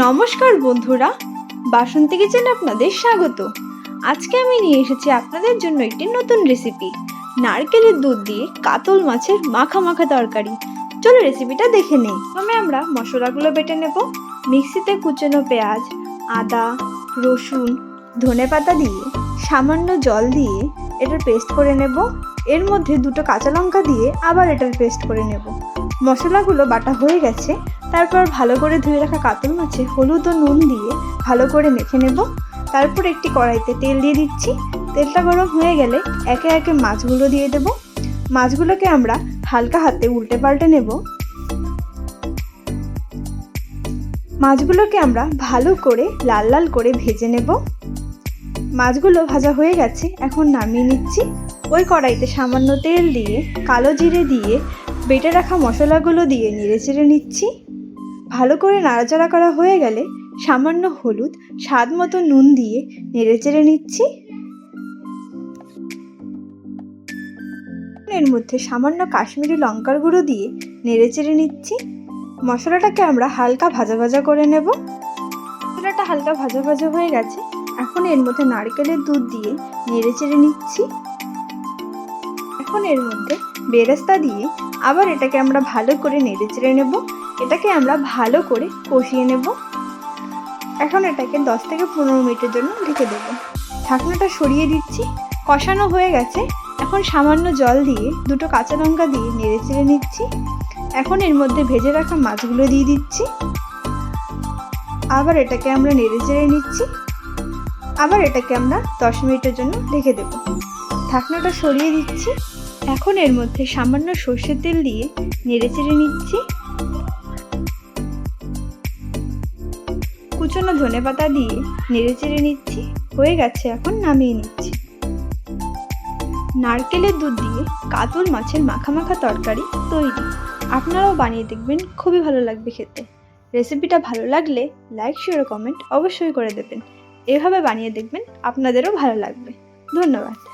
নমস্কার বন্ধুরা, বাসন্তী কিচেন আপনাদের স্বাগত। আজকে আমি নিয়ে এসেছি আপনাদের জন্য একটি নতুন রেসিপি নারকেলের দুধ দিয়ে কাতল মাছের মাখা মাখা তরকারি। চলো রেসিপিটা দেখে নেই। প্রথমে আমরা মশলাগুলো বেটে নেব। মিক্সিতে কুচনো পেঁয়াজ, আদা, রসুন ধনেপাতা দিয়ে সামান্য জল দিয়ে এটার পেস্ট করে নেব। এর মধ্যে দুটো কাঁচা লঙ্কা দিয়ে আবার এটার পেস্ট করে নেব। মশলাগুলো বাটা হয়ে গেছে। তারপর ভালো করে ধুয়ে রাখা কাতল মাছে হলুদ ও নুন দিয়ে ভালো করে মেখে নেব। তারপর একটি কড়াইতে তেল দিয়ে দিচ্ছি। তেলটা গরম হয়ে গেলে একে একে মাছগুলো দিয়ে দেব। মাছগুলোকে আমরা হালকা হাতে উল্টে পাল্টে নেব। মাছগুলোকে আমরা ভালো করে লাল লাল করে ভেজে নেব। মাছগুলো ভাজা হয়ে গেছে, এখন নামিয়ে নিচ্ছি। ওই কড়াইতে সামান্য তেল দিয়ে, কালো জিরে দিয়ে, বেটে রাখা মশলাগুলো দিয়ে নেড়ে চেড়ে নিচ্ছি। ভালো করে নাড়াচাড়া করা হয়ে গেলে সামান্য হলুদ, স্বাদ মতো নুন দিয়ে নেড়ে চেড়ে নিচ্ছি। এর মধ্যে সামান্য কাশ্মীরি লঙ্কার গুঁড়ো দিয়ে নেড়ে চেড়ে নিচ্ছি। মশলাটাকে আমরা হালকা ভাজা ভাজা করে নেব। মশলাটা হালকা ভাজা ভাজা হয়ে গেছে। এখন এর মধ্যে নারকেলের দুধ দিয়ে নেড়ে চেড়ে নিচ্ছি। এখন এর মধ্যে বেরেস্তা দিয়ে আবার এটাকে আমরা ভালো করে নেড়ে চেড়ে নেব। এটাকে আমরা ভালো করে কষিয়ে নেব। এখন এটাকে দশ থেকে পনেরো মিনিটের জন্য ঢেকে দেবো। ঢাকনাটা সরিয়ে দিচ্ছি। কষানো হয়ে গেছে। এখন সামান্য জল দিয়ে দুটো কাঁচা লঙ্কা দিয়ে নেড়ে চেড়ে নিচ্ছি। এখন এর মধ্যে ভেজে রাখা মাছগুলো দিয়ে দিচ্ছি। আবার এটাকে আমরা নেড়ে চেড়ে নিচ্ছি। আবার এটাকে আমরা দশ মিনিটের জন্য রেখে দেবো। ঢাকনাটা সরিয়ে দিচ্ছি। এখন এর মধ্যে সামান্য সর্ষের তেল দিয়ে নেড়ে চেড়ে নিচ্ছি। কুচনো ধনে পাতা দিয়ে নেড়ে চেড়ে নিচ্ছি। হয়ে গেছে, এখন নামিয়ে নিচ্ছি। নারকেলের দুধ দিয়ে কাতল মাছের মাখা মাখা তরকারি তৈরি। আপনারাও বানিয়ে দেখবেন, খুবই ভালো লাগবে খেতে। রেসিপিটা ভালো লাগলে লাইক, শেয়ার কমেন্ট অবশ্যই করে দেবেন। এভাবে বানিয়ে দেখবেন, আপনাদেরও ভালো লাগবে। ধন্যবাদ।